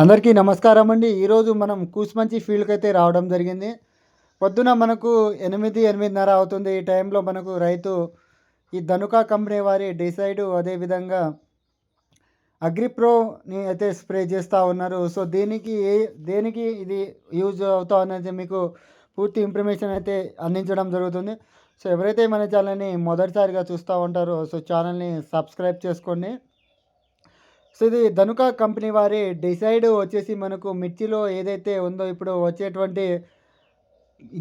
అందరికీ నమస్కారం అండి. ఈరోజు మనం కూసుమంచి ఫీల్డ్కి అయితే రావడం జరిగింది. పొద్దున మనకు ఎనిమిది ఎనిమిదిన్నర అవుతుంది. ఈ టైంలో మనకు రైతు ఈ ధనుకా కంపెనీ వారి డిసైడ్ అదేవిధంగా అగ్రిప్రోని అయితే స్ప్రే చేస్తూ ఉన్నారు. సో దీనికి ఏ దేనికి ఇది యూజ్ అవుతా అనేది మీకు పూర్తి ఇన్ఫర్మేషన్ అయితే అందించడం జరుగుతుంది. సో ఎవరైతే మన ఛానల్ని మొదటిసారిగా చూస్తూ ఉంటారో సో ఛానల్ని సబ్స్క్రైబ్ చేసుకోండి. సో ఇది ధనుక కంపెనీ వారి డిసైడ్ వచ్చేసి మనకు మిర్చిలో ఏదైతే ఉందో ఇప్పుడు వచ్చేటువంటి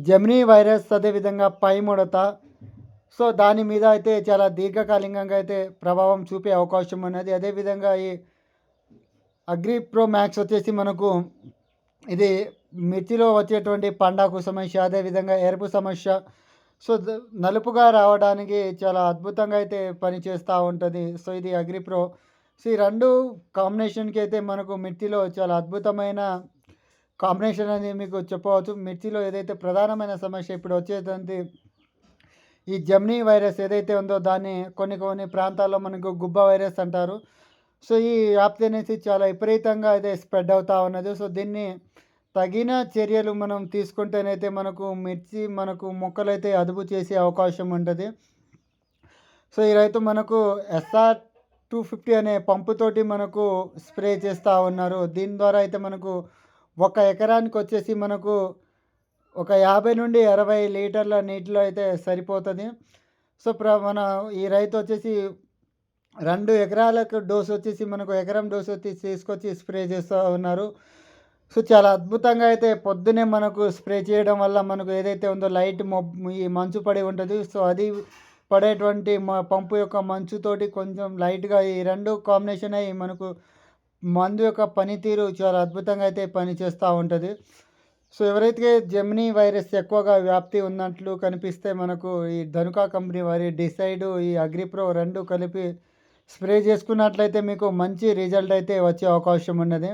జమినీ వైరస్ అదేవిధంగా పై ముడత సో దాని మీద అయితే చాలా దీర్ఘకాలికంగా అయితే ప్రభావం చూపే అవకాశం ఉన్నది. అదేవిధంగా ఈ అగ్రి ప్రో మ్యాక్స్ వచ్చేసి మనకు ఇది మిర్చిలో వచ్చేటువంటి పండాకు సమస్య అదేవిధంగా ఎరుపు సమస్య. సో నలుపుగా రావడానికి చాలా అద్భుతంగా అయితే పనిచేస్తూ ఉంటుంది. సో ఇది అగ్రి ప్రో ఈ రెండు కాంబినేషన్కి అయితే మనకు మిర్చిలో చాలా అద్భుతమైన కాంబినేషన్ అనేది మీకు చెప్పవచ్చు. మిర్చిలో ఏదైతే ప్రధానమైన సమస్య ఇప్పుడు వచ్చేటువంటి ఈ జమ్నీ వైరస్ ఏదైతే ఉందో దాన్ని కొన్ని కొన్ని ప్రాంతాల్లో మనకు గుబ్బ వైరస్ అంటారు. సో ఈ వ్యాప్తి అనేది చాలా విపరీతంగా అయితే స్ప్రెడ్ అవుతూ ఉన్నది. సో దీన్ని తగిన చర్యలు మనం తీసుకుంటేనైతే మనకు మిర్చి మనకు మొక్కలైతే అదుపు చేసే అవకాశం ఉంటుంది. సో ఈ రైతు మనకు ఎస్ఆర్ టూ ఫిఫ్టీ అనే పంపుతోటి మనకు స్ప్రే చేస్తూ ఉన్నారు. దీని ద్వారా అయితే మనకు ఒక ఎకరానికి వచ్చేసి మనకు ఒక యాభై నుండి అరవై లీటర్ల నీటిలో అయితే సరిపోతుంది. సో ప్ర మన ఈ రైతు వచ్చేసి రెండు ఎకరాలకు డోస్ వచ్చేసి మనకు ఎకరం డోస్ వచ్చి తీసుకొచ్చి స్ప్రే చేస్తూ ఉన్నారు. సో చాలా అద్భుతంగా అయితే పొద్దునే మనకు స్ప్రే చేయడం వల్ల మనకు ఏదైతే ఉందో లైట్ మొబ్ ఈ మంచు పడి ఉంటుంది. సో అది పడేటువంటి పంపు యొక్క మంచుతోటి కొంచెం లైట్గా ఈ రెండు కాంబినేషన్ అయ్యి మనకు మందు యొక్క పనితీరు చాలా అద్భుతంగా అయితే పనిచేస్తూ ఉంటుంది. సో ఎవరైతే జెమినీ వైరస్ ఎక్కువగా వ్యాప్తి ఉన్నట్లు కనిపిస్తే మనకు ఈ ధనుకా కంపెనీ వారి డిసైడ్ ఈ అగ్రిప్రో రెండు కలిపి స్ప్రే చేసుకున్నట్లయితే మీకు మంచి రిజల్ట్ అయితే వచ్చే అవకాశం ఉన్నది.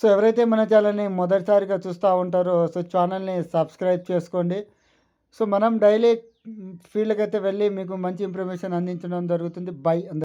సో ఎవరైతే మన ఛానల్ని మొదటిసారిగా చూస్తూ ఉంటారో సో ఛానల్ని సబ్స్క్రైబ్ చేసుకోండి. సో మనం డైలీ ఫీల్డ్కి అయితే వెళ్ళి మీకు మంచి ఇన్ఫర్మేషన్ అందించడం జరుగుతుంది. బై